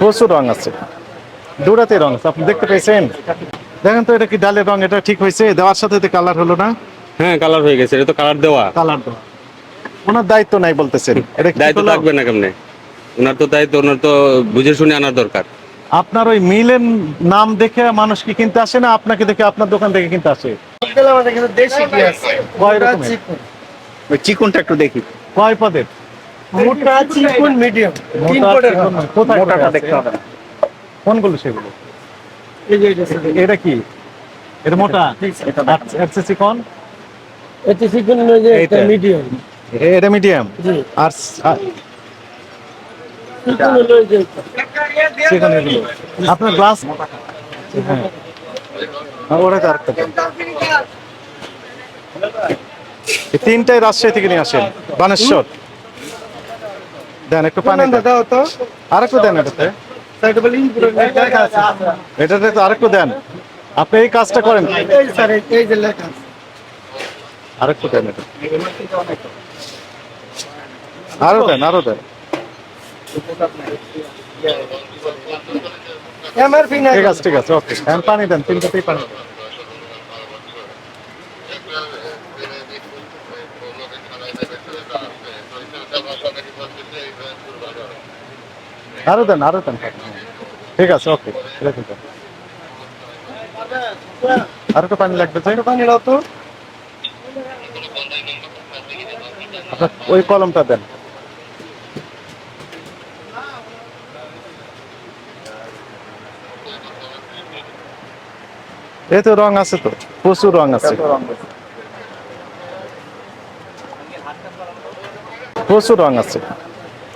প্রচুর রং আছে। দুটাতে রং আছে আপনি দেখতে পেয়েছেন? দেখেন তো এটা কি ডালের রং এটা ঠিক হয়েছে? দেওয়ার সাথে তো কালার হলো না? হ্যাঁ কালার হয়ে গেছে এটা তো কালার দেওয়া। কালার দেওয়া। ওনার দায়িত্ব নাই বলতেছেন। এটা দায়িত্ব? থাকবে না কেমনে? ওনার তো দায়িত্ব ওনার তো বুঝে শুনে আনার দরকার। আপনার ওই মিলের নাম দেখে মানুষ কি কিনতে আসে না? আপনাকে দেখে আপনার দোকান থেকে কিনতে আসে? আমাদের কিন্তু দেশি পেঁয়াজ কয় রকমের? চিকন। ওই চিকনটা একটু দেখি। কয় পদের? মোটা চিকন মিডিয়াম চিকন, মোটাটা দেখতে হবে। কোনগুলো সেগুলো? এই যে এটা কি? এটা মোটা? এটা এফসিসি কোন? এটা চিকন যে এটা মিডিয়াম এটা মিডিয়াম আর চিকন আপনার গ্লাস হ্যাঁ। হ্যাঁ, ওটা রাজশাহী থেকে নিয়ে আসেন। বানেশ্বর। দেন একটু পানি দেন। দাও তো। আরেকটু দেন এটাতে। এটাতে তো আরেকটু দেন। আপনি এই কাজটা করেন। আরেকটু দেন এটা। আরও দেন আরও দেন। ঠিক আছে ঠিক আছে ওকে। পানি দেন তিনটাতেই পানি দেন। আরও দেন আরও দেন। ঠিক আছে ওকে রেখে দেন। আর একটু পানি লাগবে তাই পানি দাও তো। আপনার ওই কলমটা দেন। এই তো রং আছে তো প্রচুর রং আছে। প্রচুর রং আছে।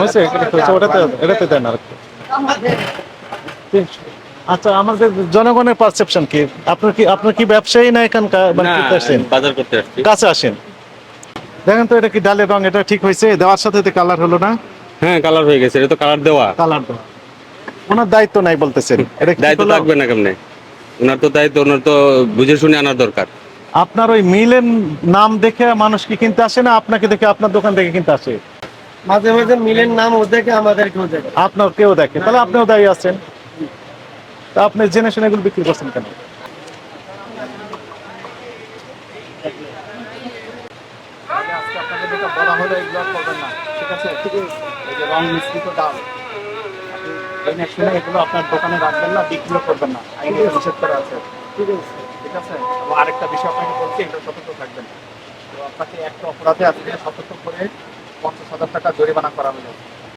হয়েছে এটা তো হয়েছে, ওটাতে এটাতে দেন আর আচ্ছা আমাদের জনগণের পারসেপশন কি? আপনার কি আপনার কি ব্যবসায়ী না এখানকার মানে আসেন? বাজার করতে আসছি। কাছে আসেন। দেখেন তো এটা কি ডালের রং এটা ঠিক হয়েছে? দেওয়ার সাথে তো কালার হলো না? হ্যাঁ কালার হয়ে গেছে এটা তো কালার দেওয়া। কালার দেওয়া। ওনার দায়িত্ব নাই বলতেছেন। এটা দায়িত্ব? থাকবে না কেমনে? ওনার তো দায়িত্ব ওনার তো বুঝে শুনে আনার দরকার। আপনার ওই মিলের নাম দেখে মানুষ কি কিনতে আসে না? আপনাকে দেখে আপনার দোকান থেকে কিনতে আসে? মাঝে মাঝে মিলের নাম ওদেরকে আমাদেরকেও দেখে। আপনার কেউ দেখে। তাহলে আপনিও দায়ী আছেন। তা আপনি জেনে শুনে এগুলো বিক্রি করছেন কেন? আজকে আপনাকে যেটা বলা হলো এগুলো করবেন না। ঠিক আছে? এই যে রং মিশ্রিত ডাল। জেনে শুনে এগুলো আপনার দোকানে রাখবেন না বিক্রিও করবেন না। আইনে নিষেধ করা আছে। ঠিক আছে? ঠিক আছে আরেকটা বিষয় আপনাকে বলছি এটা সতর্ক থাকবেন। তো আপনাকে একটা অপরাধে আজকে সতর্ক করে পঞ্চাশ হাজার টাকা জরিমানা করা হলো।